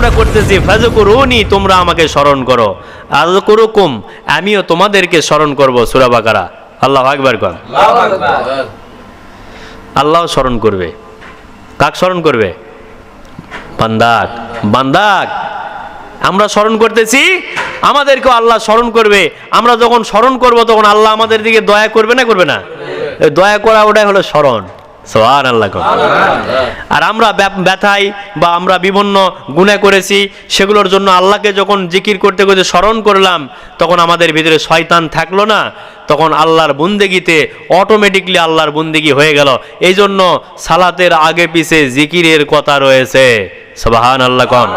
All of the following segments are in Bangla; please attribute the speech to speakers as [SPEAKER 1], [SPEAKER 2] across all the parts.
[SPEAKER 1] আমরা করতেছি ফাজ করুনি তোমরা আমাকে স্মরণ করো। আজ করুকুম আমিও তোমাদেরকে স্মরণ করব সুরা বাকারা। আল্লাহ আকবার কর। আল্লাহ স্মরণ করবে। কাক স্মরণ করবে? বান্দাক। বান্দাক আমরা স্মরণ করতেছি আমাদেরকেও আল্লাহ স্মরণ করবে। আমরা যখন স্মরণ করব তখন আল্লাহ আমাদের দিকে দয়া করবে না করবে না? দয়া করা ওটাই হলো স্মরণ। আল্লাহ। আর আমরা ব্যথায় বা আমরা বিভিন্ন গুণা করেছি সেগুলোর জন্য আল্লাহকে যখন জিকির করতে করতে স্মরণ করলাম তখন আমাদের ভিতরে শয়তান থাকল না তখন আল্লাহর বুন্দেগিতে অটোমেটিকলি আল্লাহর বুন্দেগি হয়ে গেল। এই জন্য সালাতের আগে পিছে জিকিরের কথা রয়েছে। সবাহান আল্লাহ কন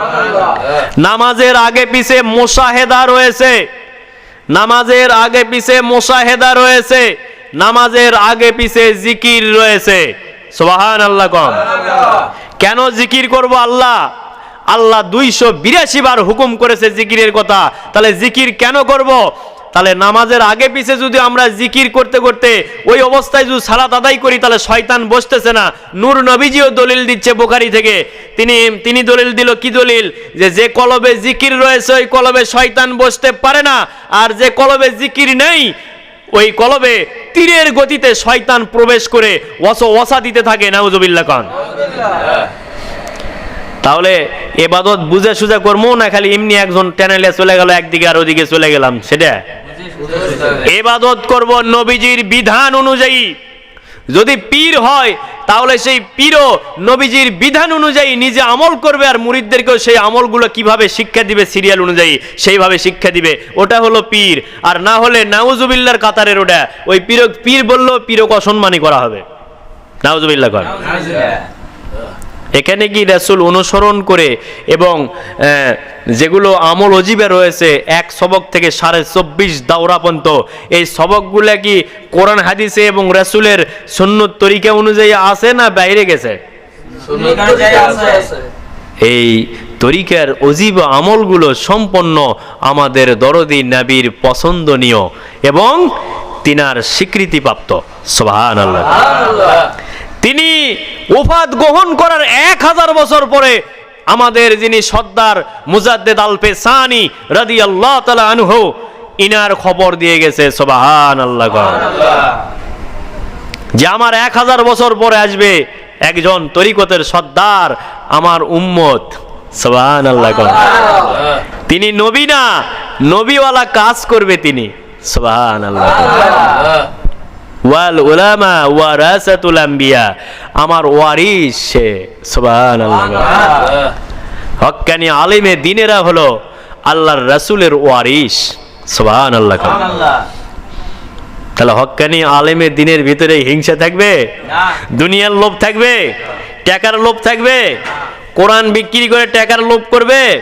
[SPEAKER 1] নামাজের আগে পিছে মোশাহেদা রয়েছে। নামাজের আগে পিছে মোশাহেদা রয়েছে। নামাজের আগে পিছে জিকির রয়েছে। সোহান আল্লাহ কম। কেন জিকির করব আল্লাহ? আল্লাহ দুইশো বিরাশি বার হুকুম করেছে জিকিরের কথা। তাহলে জিকির কেন করব? তাহলে নামাজের আগে পিছে যদি আমরা জিকির করতে করতে ওই অবস্থায় যদি সালাত আদায় করি, তাহলে শয়তান বসতেছে না। নূর নবীজিও দলিল দিচ্ছে বোখারি থেকে। তিনি তিনি দলিল দিল, কি দলিল? যে যে কলবে জিকির রয়েছে, ওই কলবে শয়তান বসতে পারে না। আর যে কলবে জিকির নেই ওই কলবে তীরের গতিতে শয়তান প্রবেশ করে ওয়াস ওয়াসা দিতে থাকে নাউজুবিল্লাহ খান তাহলে এবাদত বুঝে সুঝে করব না খালি এমনি একজন চ্যানেলে চলে গেল একদিকে আর ওদিকে চলে গেলাম? সেটা? এবাদত করব নবীজির বিধান অনুযায়ী। যদি পীর হয়, তাহলে সেই পীরও নবীজির বিধান অনুযায়ী নিজে আমল করবে আর মুরিদদেরকেও সেই আমলগুলো কীভাবে শিক্ষা দিবে সিরিয়াল অনুযায়ী, সেইভাবে শিক্ষা দিবে। ওটা হলো পীর। আর না হলে নাউজুবিল্লার কাতারের ওটা। ওই পীর পীর বললেও পীরক অসম্মানী করা হবে। নাউজুবিল্লা কর। এখানে কি রাসূল অনুসরণ করে এবং যেগুলো আমল অজিবে রয়েছে এক সবক থেকে সাড়ে চব্বিশ দাওরা পর্যন্ত এই সবকগুলা কি কোরআন হাদিসে এবং রাসূলের সুন্নত তরিকা অনুযায়ী আছে না বাইরে গেছে? এই তরিকার অজীব আমলগুলো সম্পন্ন আমাদের দরদি নাবির পছন্দনীয় এবং তিনার স্বীকৃতিপ্রাপ্ত। সোহান আল্লাহ তিনি ওফাত গ্রহণ করার এক হাজার বছর পরে আমাদের যিনি সর্দার মুজাদ্দেদ আল পেসানি রাদি আল্লাহ তালা আনহু, ইনার খবর দিয়ে গেছে সোবাহান আল্লাহ যে আমার এক হাজার বছর পরে আসবে একজন তরিকতের সর্দার আমার উম্মত সোবাহান আল্লাহ তিনি নবী না, নবীওয়ালা কাজ করবে তিনি সোবাহান আল্লাহ ওয়াল উলামা ওয়ারাসাতুল আম্বিয়া। আমার ওয়ারিস সে সুবহানাল্লাহ। হক্কানি আলিমে দিনেরা হলো আল্লাহর রাসূলের ওয়ারিস সুবহানাল্লাহ তাহলে হক্কানি আলেমে দিনের ভিতরে হিংসা থাকবে? দুনিয়ার লোভ থাকবে? টাকার লোভ থাকবে? কোরআন বিক্রি করে টাকার লোভ করবে?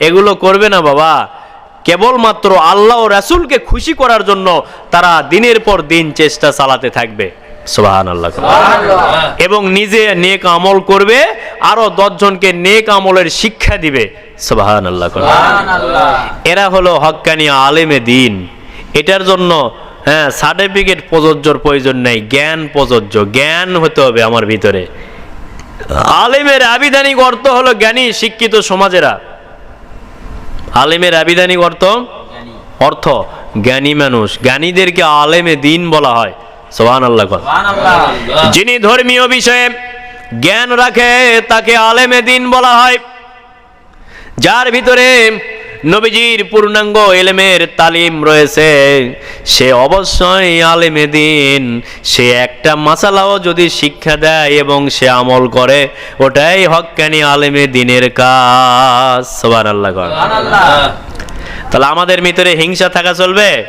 [SPEAKER 1] এগুলো করবে না বাবা। কেবলমাত্র আল্লাহ ও রাসূলকে খুশি করার জন্য তারা দিনের পর দিন চেষ্টা চালাতে থাকবে। এবং নিজে নেক আমল করবে আরও দশজনকে নেক আমলের শিক্ষা দিবে। সুবাহান আল্লাহ এরা হলো হক্কানি আলেমে দিন। এটার জন্য হ্যাঁ সার্টিফিকেট প্রযোজ্যর প্রয়োজন নেই জ্ঞান প্রযোজ্য। জ্ঞান হতে হবে আমার ভিতরে। আলেমের আবিধানিক অর্থ হলো জ্ঞানী শিক্ষিত সমাজেরা। আলেমের আবিধানিক অর্থ? অর্থ জ্ঞানী মানুষ। জ্ঞানীদেরকে আলেমে দিন বলা হয়। সোহান আল্লাহ যিনি ধর্মীয় বিষয়ে জ্ঞান রাখে তাকে আলেমে দিন বলা হয়। যার ভিতরে নবীজির পূর্ণাঙ্গ এলেমের তালিম রয়েছে। সে অবশ্যই আলেমে দিন। সে একটা মাসালাও যদি শিক্ষা দেয় এবং সে আমল করে, ওটাই হক্কানি আলেমে দিনের কাজ। সবার আল্লাহ। তাহলে আমাদের ভিতরে হিংসা থাকা চলবে?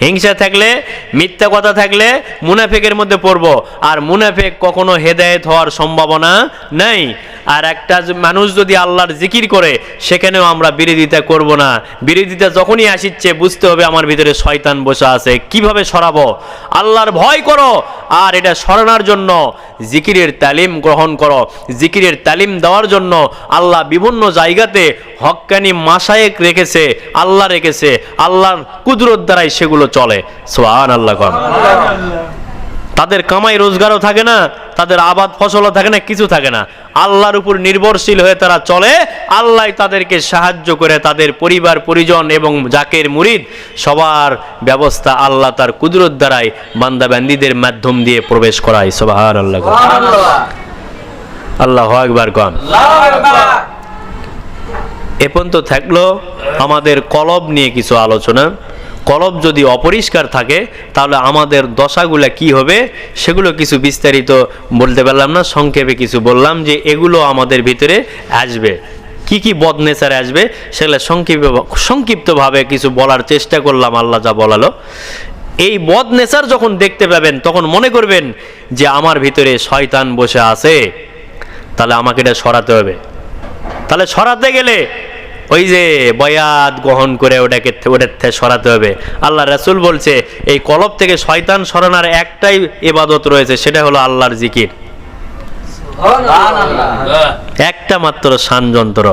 [SPEAKER 1] হিংসা থাকলে, মিথ্যা কথা থাকলে মুনাফেকের মধ্যে পড়ব। আর মুনাফেক কখনো হেদায়েত হওয়ার সম্ভাবনা নেই। আর একটা মানুষ যদি আল্লাহর জিকির করে, সেখানেও আমরা বিরোধিতা করব না। বিরোধিতা যখনই আসিচ্ছে, বুঝতে হবে আমার ভিতরে শয়তান বসে আছে। কীভাবে সরাবো? আল্লাহর ভয় করো। আর এটা সরানোর জন্য জিকিরের তালিম গ্রহণ করো। জিকিরের তালিম দেওয়ার জন্য আল্লাহ বিভিন্ন জায়গাতে হক্কানি মাসায়েক রেখেছে। আল্লাহ রেখেছে আল্লাহর কুদরত দ্বারাই সেগুলো চলে। সোহান আল্লাহ তাদের কামাই রোজগারও থাকে না তাদের আবাদ ফসলও থাকে না কিছু থাকে না। আল্লাহর উপর নির্ভরশীল হয়ে তারা চলে আল্লাহ তাদেরকে সাহায্য করে তাদের পরিবার পরিজন এবং জাকের মুরিদ সবার ব্যবস্থা আল্লাহ তার কুদরত দ্বারাই বান্দা বান্দিদের মাধ্যম দিয়ে প্রবেশ করায়। সবাহার আল্লাহ আল্লাহ একবার কন এ পর্যন্ত থাকল আমাদের কলব নিয়ে কিছু আলোচনা। কলব যদি অপরিষ্কার থাকে, তাহলে আমাদের দশাগুলা কি হবে সেগুলো কিছু বিস্তারিত বলতে পারলাম না, সংক্ষেপে কিছু বললাম যে এগুলো আমাদের ভিতরে আসবে। কি কি বদনেচারে আসবে সেগুলো সংক্ষিপ্ত সংক্ষিপ্তভাবে কিছু বলার চেষ্টা করলাম, আল্লাহ যা বলালো। এই বদ নেচার যখন দেখতে পাবেন, তখন মনে করবেন যে আমার ভিতরে শয়তান বসে আছে। তাহলে আমাকে এটা সরাতে হবে। তাহলে সরাতে গেলে ওই যে বয়াত গ্রহণ করে ওটাকে ওটার থেকে সরাতে হবে। আল্লাহ রাসুল বলছে এই কলব থেকে শয়তান সরানোর একটাই এবাদত রয়েছে সেটা হলো আল্লাহর জিকির। একটা মাত্র শানযন্ত্র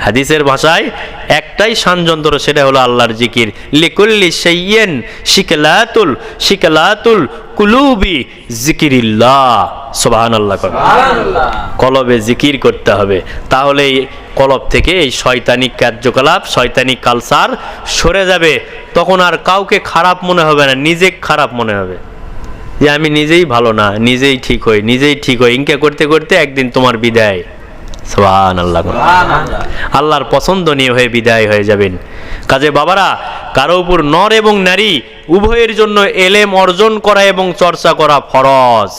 [SPEAKER 1] হাদিসের ভাষায় একটাই শানযন্ত্র সেটা হলো আল্লাহর জিকির। লিকুল্লি সাইয়েন শিকলাতুল শিকলাতুল কুলুবি জিকিরিল্লাহ। সুবহানাল্লাহ কর। কলবে জিকির করতে হবে। তাহলে এই কলব থেকে এই শয়তানিক কার্যকলাপ শয়তানিক কালচার সরে যাবে। তখন আর কাউকে খারাপ মনে হবে না নিজে খারাপ মনে হবে। যে আমি নিজেই ভালো না নিজেই ঠিক হই নিজেই ঠিক হই। ইনকে করতে করতে একদিন তোমার বিদায়। সোহান আল্লাহ আল্লাহর পছন্দনীয় হয়ে বিদায় হয়ে যাবেন। কাজে বাবারা কারও উপর নর এবং নারী উভয়ের জন্য এলেম অর্জন করা এবং চর্চা করা ফরজ।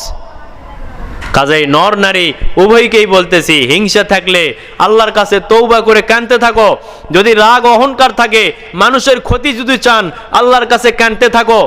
[SPEAKER 1] কাজেই নর নারী উভয়কেই বলতেছি হিংসা থাকলে আল্লাহর কাছে তৌবা করে কানতে থাকো। যদি রাগ অহংকার থাকে মানুষের ক্ষতি যদি চান আল্লাহর কাছে কানতে থাকো।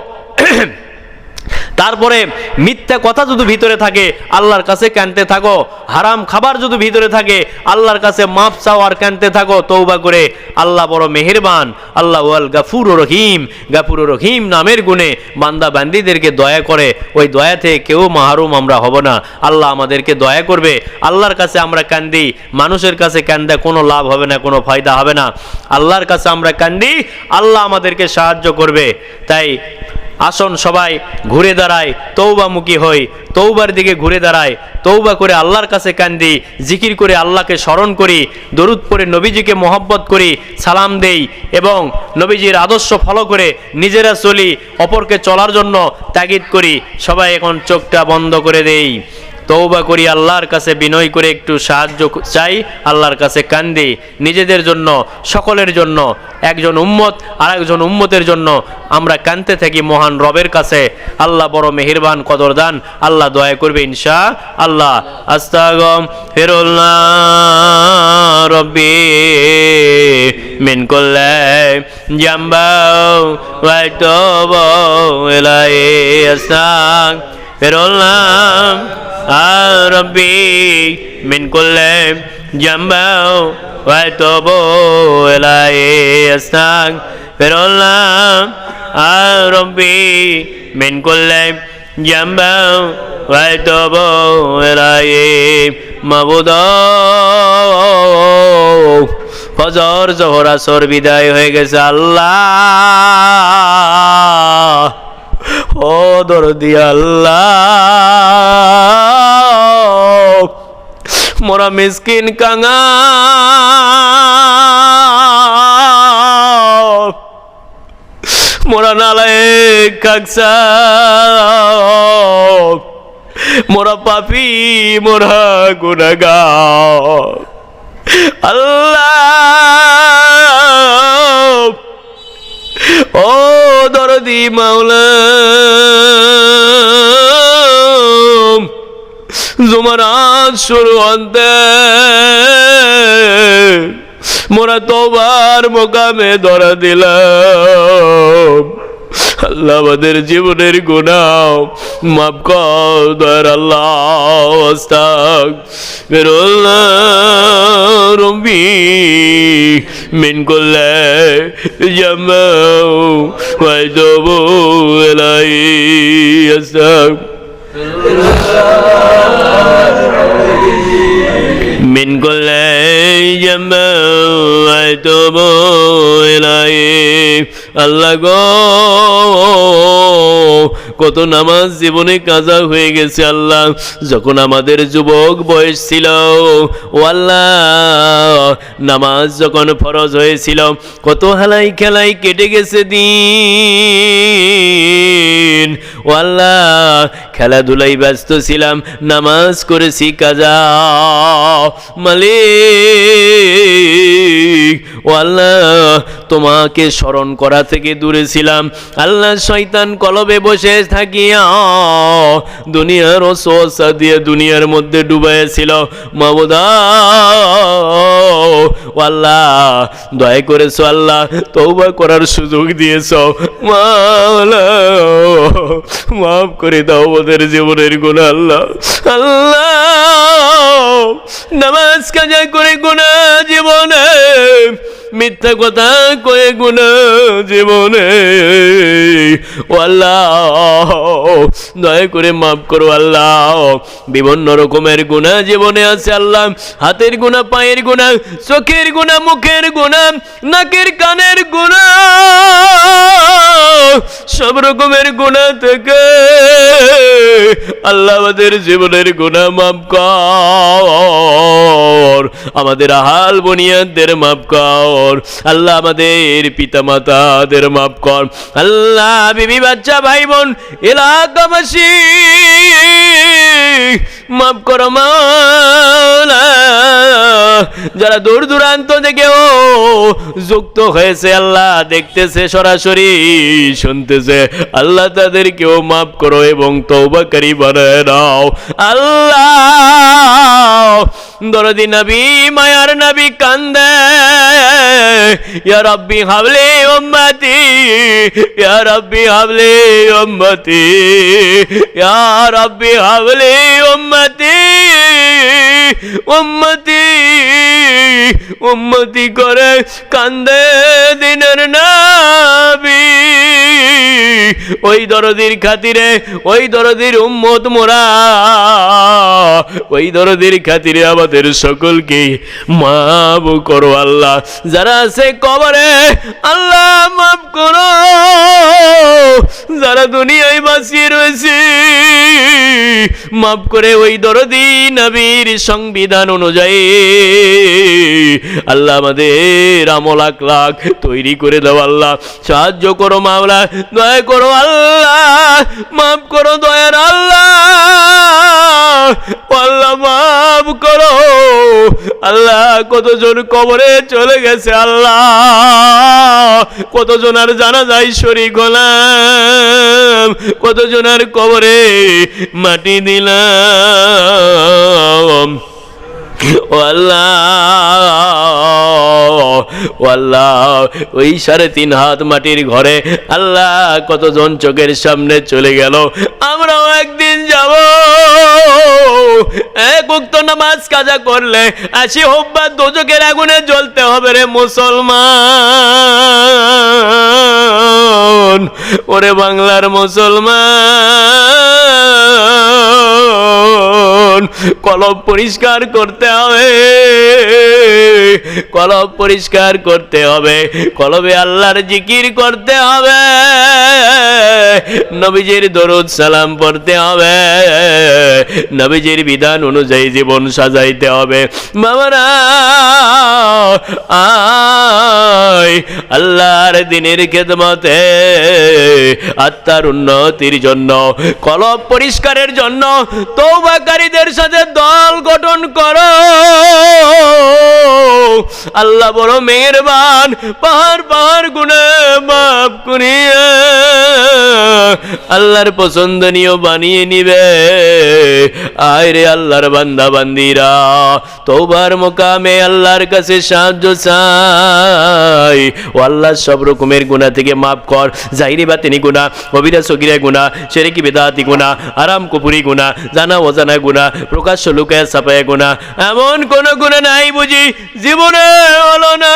[SPEAKER 1] তারপরে মিথ্যা কথা যদি ভিতরে থাকে, আল্লাহর কাছে কানতে থাকো। হারাম খাবার যদি ভিতরে থাকে, আল্লাহর কাছে মাপ চাও আর কানতে থাকো তৌবা করে আল্লাহ বড় মেহেরবান, আল্লাহ ওয়াল গাফুর রহিম। গাফুর রহিম নামের গুণে বান্দা বান্দিদেরকে দয়া করে, ওই দয়া থেকে কেউ মাহরুম আমরা হব না। আল্লাহ আমাদেরকে দয়া করবে। আল্লাহর কাছে আমরা কান্দি, মানুষের কাছে কান্দা কোনো লাভ হবে না, কোনো ফায়দা হবে না। আল্লাহর কাছে আমরা কান্দি, আল্লাহ আমাদেরকে সাহায্য করবে। তাই আসন সবাই ঘুরে দাঁড়ায় তৌবামুখী হই তৌবার দিকে ঘুরে দাঁড়ায় তৌবা করে আল্লাহর কাছে কান্দি, জিকির করে আল্লাহকে স্মরণ করি, দরুদ পরে নবীজিকে মহব্বত করি, সালাম দেই এবং নবীজির আদর্শ ফলো করে নিজেরা চলি, অপরকে চলার জন্য তাগিদ করি, সবাই এখন চোখটা বন্ধ করে দেই। তৌবা করি, আল্লাহর কাছে বিনয় করে একটু সাহায্য চাই, আল্লাহর কাছে কান্দি। নিজেদের জন্য, সকলের জন্য, একজন উম্মত আর একজন উম্মতের জন্য আমরা কানতে থাকি মহান রবের কাছে। আল্লাহ বড় মেহেরবান, কদরদান। আল্লাহ দয়া করবে ইনশা আল্লাহ। আস্তাগম ফেরুল্লাহ রব্বি মিন করলে জাম্বাও ওয়াইতব এলাই আস্তাগ ফেরুল্লাহ ربي من كل جنب وأتوب إليه أستغفر الله ربي من كل جنب وأتوب إليه মাবুদ ফজর জোহর আসর বিদায় হয়ে গেছে আল্লাহ ও দরদি আল্লাহ মোরা মিসকিন কাঙা মোরা নালায় কাকসা মোরা পাপি মোরা গুনাগা আল্লাহ। ও দরদি মাওলা। জুমারাত শুরু হতে। মোরা তোবার মোকামে ধরা দিলাম। আল্লাহ আমাদের জীবনের গুণাও মাফ কর দয়ার আল্লাহ রবি মিন করলে জামাও ওয়াইদবু এলাই আস্তাক। من كل جنب أتوب إليه الله কত নামাজ জীবনে কাজা হয়ে গেছে আল্লাহ। যখন আমাদের যুবক বয়স ছিল, ও আল্লাহ, নামাজ যখন ফরজ হয়েছিল, কত হালাই খেলাই কেটে গেছে দিন। ও আল্লাহ, খেলাধুলাই ব্যস্ত ছিলাম, নামাজ করেছি কাজা। মালিক, ও আল্লাহ, তোমাকে স্মরণ করা থেকে দূরে ছিলাম। আল্লাহ শয়তান কলবে বসে থাকিয়া। দুনিয়ার ওসা দিয়ে দুনিয়ার মধ্যে ডুবাইছিল। মাবুদা, আল্লাহ, দয়া করেছ আল্লাহ তৌবা করার সুযোগ দিয়েছ। মাওলা, মাফ করে দাও ওদের জীবনের গুণা আল্লাহ। আল্লাহ, নামাজ কাজা করে গুণা জীবনে মিথ্যা কথা কয়ে গুণা জীবনে। আল্লাহ, দয়া করে মাফ করো আল্লাহ। বিভিন্ন রকমের গুণা জীবনে আছে আল্লাহ। হাতের গুণা, পায়ের গুণা, চোখের গুণা, মুখের গুণা, নাকের কানের গুণা। সব রকমের গুণা থেকে আল্লাহ আমাদের জীবনের গুণা মাফ কর। আমাদের আহাল বনিয়াদের মাফ কর। আল্লাহ আমাদের পিতা মাতাদের মাফ কর। আল্লাহ বিবি বাচ্চা ভাই বোন এলাকাবাসী, মাফ করো যারা দূর দূরান্ত থেকেও যুক্ত হয়েছে, আল্লাহ দেখতেছে, সরাসরি শুনতেছে। আল্লাহ তাদেরকেও মাফ করো এবং তৌবাকারী বানায় নাও। আল্লাহ দরদি নবী, মায়ার নবী কান্দে। ইয়া রব্বি হাবলে উম্মতি, ইয়া রব্বি হাবলে উম্মতি রব্বি হাবলি উম্মতি উম্মতি উম্মতি করে কান্দে দিনের নাবি। ওই দরদির খাতিরে, ওই দরদির উম্মত মোরা, ওই দরদির খাতিরে আমাদের সকলকে মাফ করো আল্লাহ। যারা আছে কবরে, আল্লাহ মাফ করো। যারা দুনিয়ায় বাঁচিয়ে রয়েছে, মাফ করে ওই দরদি নবীর সংবিধান অনুযায়ী আল্লাহ আমাদের আমল লাখ তৈরি করে দাও আল্লাহ। সাহায্য করো মাওলা, দয়া করো আল্লাহ, মাফ করো দয়ার আল্লাহ। আল্লাহ, মাফ করো। আল্লাহ, কতজন কবরে চলে গেছে আল্লাহ। কতজন আর জানা যায় শরী গোলাম কতজন আর কবরে মাটি দিলাম। আল্লাহ ওই সাড়ে তিন হাত মাটির ঘরে আল্লাহ কতজন চোখের সামনে চলে গেল। আমরাও একদিন যাব। এক উক্ত নামাজ কাজা করলে আসি হোব্বা দোজকের আগুনে জ্বলতে হবে রে মুসলমান। ওরে বাংলার মুসলমান। কলব পরিষ্কার করতে হবে। কলম পরিষ্কার করতে হবে। কলবে আল্লাহর জিকির করতে হবে। নবীজির দরুদ সালাম পড়তে হবে। নবীজির বিধান অনুযায়ী জীবন সাজাইতে হবে। আয় আল্লাহর দিনের খেদমতে আত্মার উন্নতির জন্য কলব পরিষ্কারের জন্য তৌবাকারীদের সাথে দল গঠন করো। আল্লাহ বড় মেহেরবান পাহাড় পাহাড় গুনে মাফ করিয়া আল্লাহর পছন্দনীয় বানিয়ে নিবে। আয় রে আল্লাহর বান্দা বান্দিরা তোবার মোকামে আল্লাহর কাছে সাহায্য চাই। ও আল্লাহ সব রকমের গুণা থেকে মাফ কর। জাহিরি বা তিনি গুণা কবিরা সগিরা গুণা সেরেকি বেদাতি গুণা আরাম কুপুরি গুণা জানা অজানা গুণা প্রকাশ্য লুকায় সাপায় গুণা এমন কোন গুণা নাই বুঝি, জীবনে হলো না।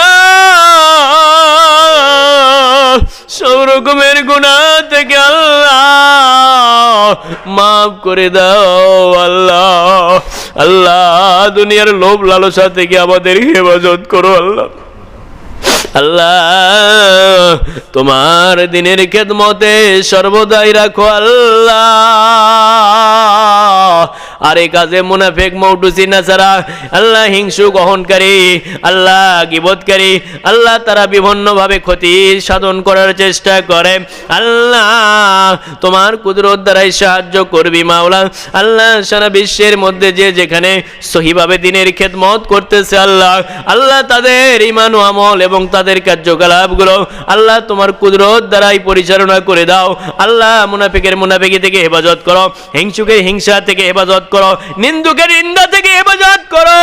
[SPEAKER 1] সব রকমের গুণা থেকে আল্লাহ মাফ করে দাও, আল্লাহ। আল্লাহ, দুনিয়ার লোভ লালসা থেকে আমাদের হেফাজত করো, আল্লাহ। আল্লাহ, তোমার দিনের খেদমতে সর্বদাই রাখো, আল্লাহ। আর এই কাজে মুনাফেক মৌটুসি নাসারা আল্লাহ হিংসু গ্রহণকারী আল্লাহ গিবতকারী আল্লাহ তারা বিভিন্নভাবে ক্ষতি সাধন করার চেষ্টা করে। আল্লাহ তোমার কুদরত দ্বারাই সাহায্য করবি মাওলা। আল্লাহ সারা বিশ্বের মধ্যে যে যেখানে সহিভাবে দিনের খেদমত করতেছে আল্লাহ আল্লাহ তাদের ইমান আমল এবং তাদের কার্যকলাপগুলো আল্লাহ তোমার কুদরত দ্বারাই পরিচালনা করে দাও। আল্লাহ মুনাফিকের মুনাফিকি থেকে হেফাজত করো। হিংসুকের হিংসা থেকে হেফাজত করো। নিন্দুকের নিন্দা থেকে হেফাজত করো।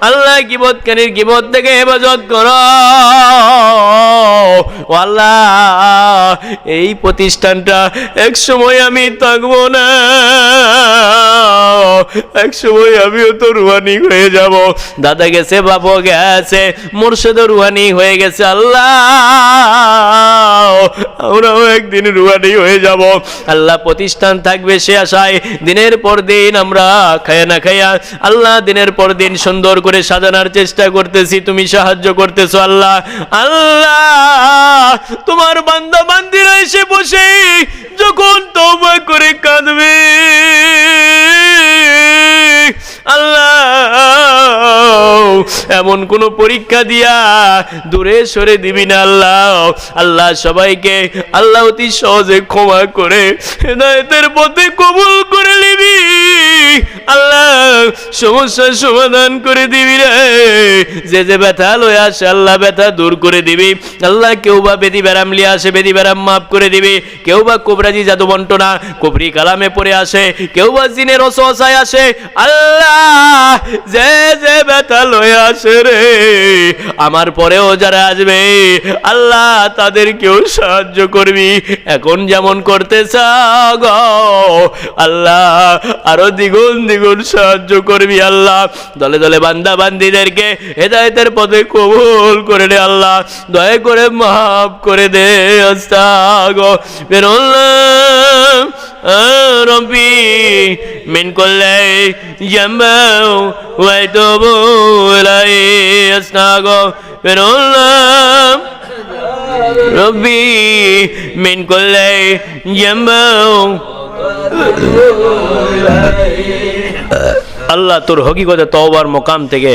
[SPEAKER 1] আল্লাহ গিবতকারীর গিবত থেকে হেফাজত করো। ও আল্লাহ, এই প্রতিষ্ঠানটা এক সময় আমি থাকব না। এক সময় আমিও তো রুহানি হয়ে যাব। দাদা গেছে, বাবু গেছে, মুর্শিদও রুহানি হয়ে গেছে, আল্লাহ। আমরাও একদিন রুহানি হয়ে যাব। আল্লাহ প্রতিষ্ঠান থাকবে সে আশায়, দিনের পর দিন আমরা খায়া না খায়া আল্লাহ দিনের পর দিন সুন্দর করে সাজানোর চেষ্টা করতেছি, তুমি সাহায্য করতেছো আল্লাহ। আল্লাহ, তোমার বান্দা বান্দিরা এসে বসে যখন তওবা করে কাঁদবে। আল্লাহ, এমন কোন পরীক্ষা দিয়া দূরে সরে দিবি না আল্লাহ। আল্লাহ সবাইকে আল্লাহ অতি সহজে ক্ষমা করে হেদায়তের পথে কবুল করে নিবি। আল্লাহ সমস্যার সমাধান করে দিবি রে। যে যে ব্যথা লয়ে আসে, আল্লাহ ব্যথা দূর করে দিবি। আল্লাহ কেউ বা বেদি ব্যারাম লিয়ে আসে, বেদি ব্যারাম মাফ করে দিবি। কেউ বা কোবরাজি জাদু বন্টনা কুবরি কালামে পড়ে আসে, কেউ বা জিনের অসহায় আসে। আল্লাহ যে যে ব্যথা লয়ে আসে রে আমার পরেও যারা আসবে আল্লাহ তাদেরকেও সাহায্য করবি। এখন যেমন করতে চাও গো, আল্লাহ আরও দ্বিগুণ দ্বিগুণ সাহায্য করবি আল্লাহ। দলে দলে বান্দা বান্দিদেরকে হেদায়তের পথে কবুল করে দে আল্লাহ। দয়া করে মাফ করে দে আস্তাগো। বেরোল্লাম রবি من كل جنب ويتوب إليه أستغفر الله ربي من كل جنب আল্লাহ তোর হকিকতে তওবার মোকাম থেকে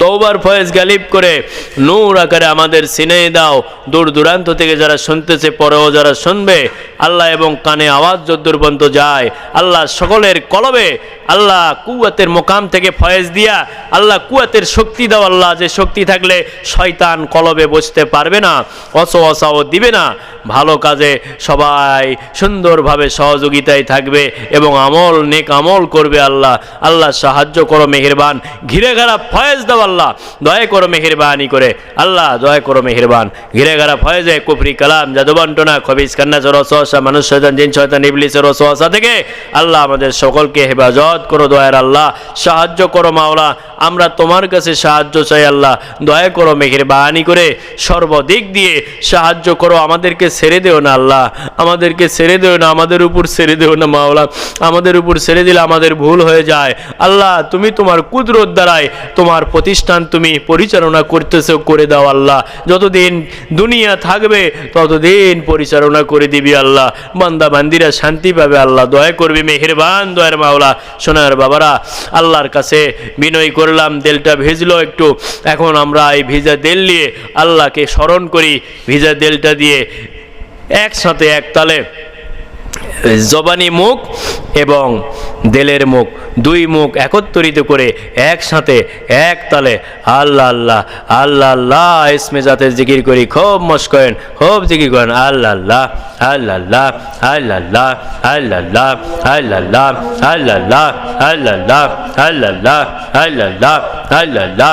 [SPEAKER 1] তওবার ফয়েজ গালিব করে নূর আকারে আমাদের সিনে দাও। দূর দূরান্ত থেকে যারা শুনতেছে, পরেও যারা শুনবে, আল্লাহ এবং কানে আওয়াজ যদ্দূর পর্যন্ত যায়, আল্লাহ সকলের কলবে, আল্লাহ কুয়াতের মোকাম থেকে ফয়েজ দিয়া, আল্লাহ কুয়াতের শক্তি দাও আল্লাহ। যে শক্তি থাকলে শয়তান কলবে বসতে পারবে না অস অসাও দিবে না। ভালো কাজে সবাই সুন্দরভাবে সহযোগিতায় থাকবে এবং আমল, নেক আমল করবে আল্লাহ। আল্লাহ সাহায্য করো, মেহেরবান। ঘিরে ঘেরা ফয়েজ দাও আল্লাহ। দয়া করো মেহেরবানি করে। আল্লাহ, দয়া করো মেহেরবান। ঘিরে ঘেরা ফয়েজে কুফরি কালাম জাদুবন্টনা খবিস কান্না রসহসা মানুষ, শয়তান, জিন, শয়তান ইবলিসের রসহসা থেকে আল্লাহ আমাদের সকলকে হেফাজত করো দয়ার আল্লাহ। সাহায্য করো মাওলা, আমরা তোমার কাছে সাহায্য চাই আল্লাহ। দয়া করো মেহেরবানি করে সর্বদিক দিয়ে সাহায্য করো, আমাদেরকে ছেড়ে দেও না আল্লাহ। আমাদেরকে ছেড়ে দেও না, আমাদের উপর ছেড়ে দেও না মাওলা। আমাদের উপর ছেড়ে দিলে আমাদের ভুল হয়ে যায়। আল্লাহ, তুমি তোমার কুদরত দ্বারাই তোমার প্রতিষ্ঠান তুমি পরিচালনা করতেছো, করে দাও আল্লাহ। যতদিন দুনিয়া থাকবে, ততদিন পরিচালনা করে দিবি আল্লাহ। বান্দা, বান্দিরা শান্তি পাবে আল্লাহ। দয়া করবি, মেহেরবান দয়ার মাওলা। সোনার বাবারা, আল্লাহর কাছে বিনয় করলাম দেলটা ভেজলো একটু। এখন আমরা এই ভিজা দেল নিয়ে আল্লাহকে স্মরণ করি। ভিজা দেলটা দিয়ে একসাথে এক তালে জবানি মুখ এবং দেলের মুখ দুই মুখ একত্রিত করে একসাথে এক তালে আল্লাহ আল্লাহ আল্লাহ আল্লাহ ইসমে যাতে জিকির করি খুব মশ করেন খুব জিকির করেন আল্লাহ আল্লাহ আল্লাহ আল্লাহ আল্লাহ আল্লাহ আল্লাহ আল্লাহ আল্লাহ আল্লাহ আল্লাহ আল্লাহ আল্লাহ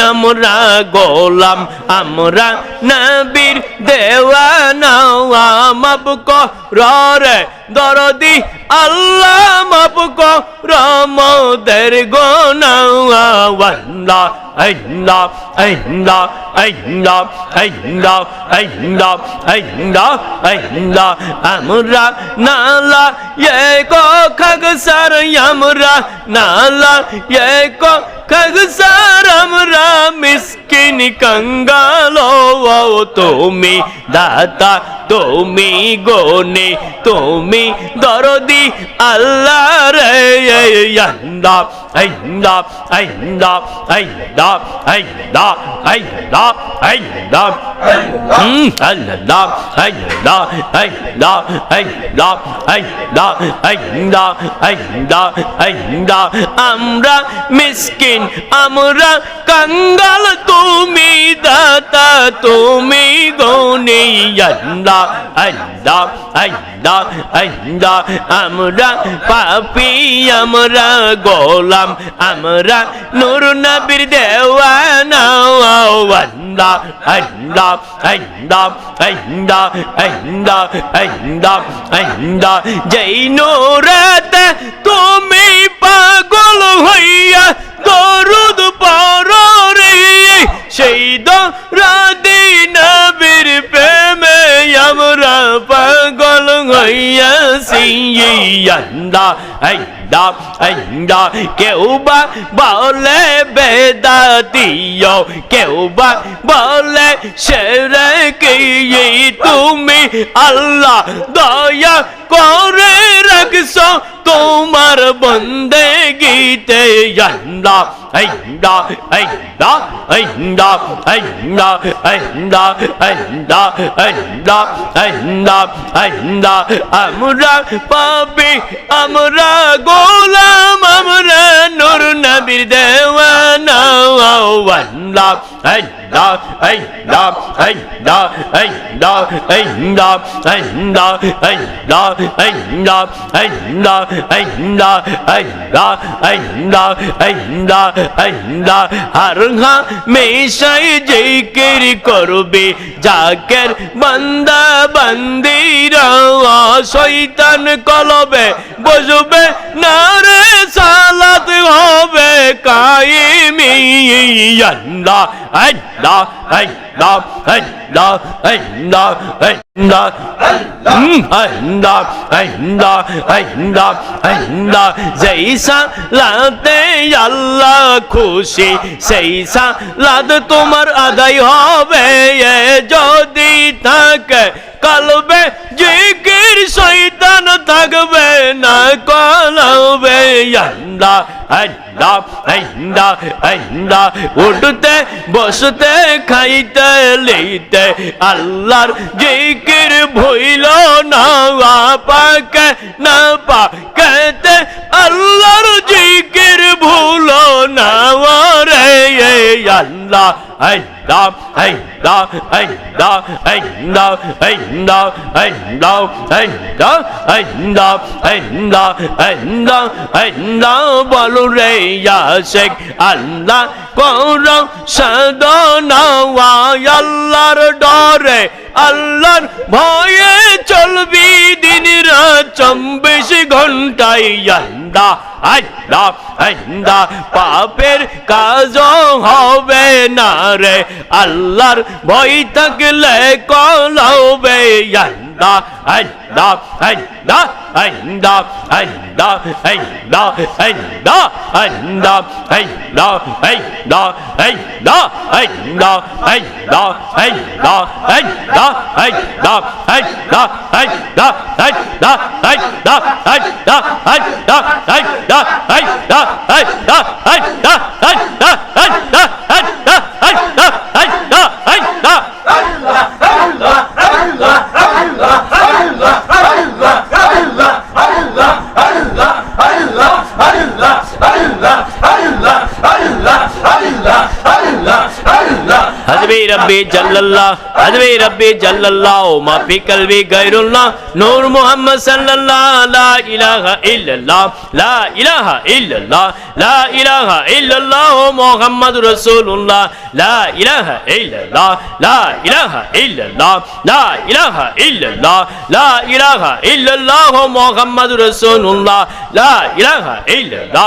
[SPEAKER 1] আমরা গোলাম আমরা নবীর দেওয়ানা মাপ করে দরদি, আল্লাহ মাপ রমদের গোনাওয়াল্লা আইন্দা আইন্দা আইন্দা আইন্দা আইন্দা আইন্দা আইন্দা আমরা নালা এ কো খগসার আমরা নালা এ কো খগসার আমরা মিসকিন কঙ্গালো। তুমি দাতা তুমি গোনে তুমি দরদি আল্লাহ রে আল্লাহ। আল্লাহ আল্লাহ আল্লাহ আল্লাহ আল্লাহ হুম আল্লাহ আল্লাহ আল্লাহ আল্লাহ আল্লাহ আল্লাহ আল্লাহ আল্লাহ আমরা মিসকিন আমরা কঙ্গাল তুমি দাতা তুমি গনে আল্লাহ আল্লাহ আল্লাহ আল্লাহ আমরা পাপি আমরা গোলাম আমরা নূর নবীর দেওয়ানা আল্লাহ আল্লাহ আল্লাহ আল্লাহ আল্লাহ আল্লাহ আল্লাহ। যেই নূরাতে তুমি পাগল হইয়া দরুদ পরে সেই দরাদি আমরা পাগল হইয়াছি। আল্লাহ আল্লাহ আল্লাহ কেউ বা বলে বেদাতিও কেউ বা বলে সেরে কি তুমি আল্লাহ দয়া করে রাখছ, তোমার বন্দে গীতে আল্লাহ আল্লাহ আল্লাহ আল্লাহ আল্লাহ আল্লাহ আল্লাহ আল্লাহ আল্লাহ আল্লাহ আমরা পাবি আমরা গোলাম আমরা নূর নবীর দেওয়ানা আল্লাহ আল্লাহ আল্লাহ আল্লাহ আল্লাহ আল্লাহ আল্লাহ আল্লাহ আল্লাহ আল্লাহ আল্লাহ আল্লাহ আল্লাহ আল্লাহ আল্লাহ হর মেশাই জিকির করবে জাকের বান্দা বান্দিরা শৈতান কলবে বসবে না রে সালাত হবে কায়েমি আল্লাহ এই দা এই জৈসা লাতে আল্লাহ, খুশি, সেই সালাদ তোমার আদায় হবে যদি থাকে, কলবে জিকির শৈতান থাকবে না কলবে আল্লাহ আল্লাহ আল্লাহ আল্লাহ উঠতে, বসতে, খাইতে লইতে আল্লাহর জিকির ভুইল না পাকে না পাকেতে আল্লাহর জিকির ভুল না রে আল্লাহ আল্লাহ আল্লাহ আল্লাহ আল্লাহ আল্লাহ আল্লাহ আল্লাহ আল্লাহ আল্লাহ আল্লাহ আল্লাহ বলো রে শেখ আল্লাহ কর সাধনা আল্লাহর ডরে আল্লাহর ভয়ে চলবি দিন রাত চব্বিশ ঘন্টায় আল্লাহ আল্লাহ আল্লাহ পাপের কাজ হবে না রে আল্লাহর ভয় থাকলে da hey da hey da hey da hey da hey da hey da hey da hey da hey da hey da hey Allah அதுவே ரப்பே ஜல்லல்லா அதுவே ரப்பே ஜல்லல்லா உமா பி கல்வி கைருல்லா நூர் முஹம்மது சல்லல்லா லா இலாஹ இல்லல்லா லா இலாஹ இல்லல்லா லா இலாஹ இல்லல்லா முஹம்மது ரசூலுல்லா லா இலாஹ இல்லல்லா லா இலாஹ இல்லல்லா லா இலாஹ இல்லல்லா லா இலாஹ இல்லல்லா முஹம்மது ரசூலுல்லா லா இலாஹ இல்லல்லா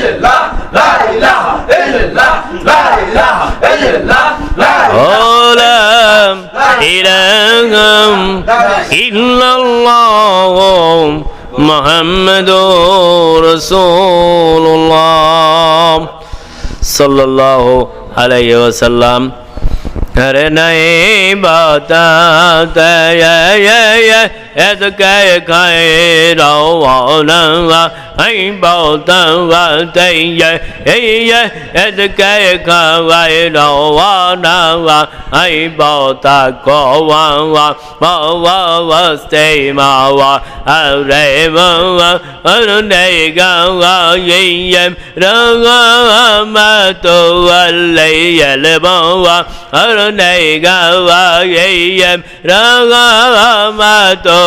[SPEAKER 2] সাল্লাল্লাহু আলাইহি ওয়াসাল্লাম हरे 可以走我
[SPEAKER 1] 能啊，很保证我真耶，哎耶，哎这可以可以走我能啊，很保证过往啊，我我我谁嘛我，啊谁嘛我，我能哪个我云烟，能我嘛都我累也累不我，我能哪个我云烟，能我嘛都。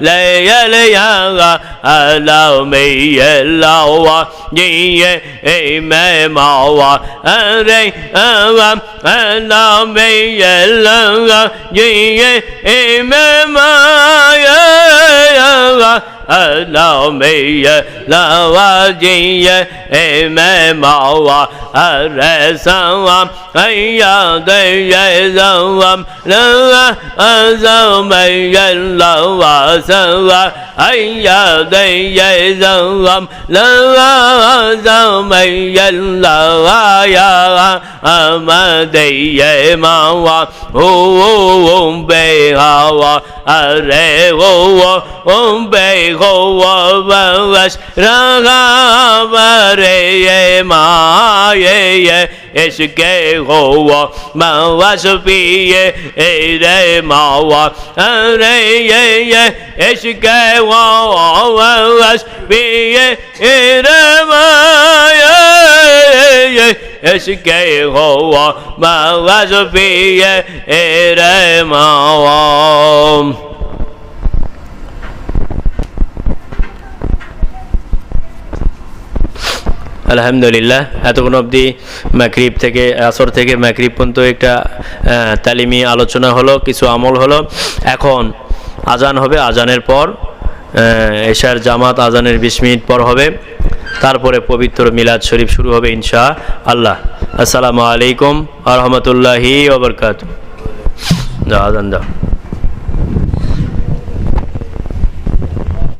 [SPEAKER 1] 来呀来呀啊，啊老妹呀老啊，你也哎卖毛啊，啊来啊啊，啊老妹呀老啊，你也哎卖毛呀呀啊。啊 lao me ye la wa ye ye e me ma wa a re sa wa ai ya de ye sa wa la wa a sa me ye la wa sa wa ai ya de ye sa wa la wa a sa me ye la wa ya a ma de ye ma wa o o o be ha wa a re o o o be गोवश रंगाव रे ये माये ये इसके गोव मवस पिए ए रे मावा रे ये ये इसके वस पिए ए रे माया ये इसके गोव मवस पिए ए रे मावा আলহামদুলিল্লাহ। এতক্ষণ অবধি ম্যাক্রিব থেকে, আসর থেকে ম্যাক্রিব পর্যন্ত একটা তালিমি আলোচনা হলো, কিছু আমল হলো। এখন আজান হবে, আজানের পর এশার জামাত আজানের বিশ মিনিট পর হবে। তারপরে পবিত্র মিলাদ শরীফ শুরু হবে ইনশা আল্লাহ। আসসালামু আলাইকুম আ রহমতুল্লাহি ওবরকাত যাও, আজান দাও।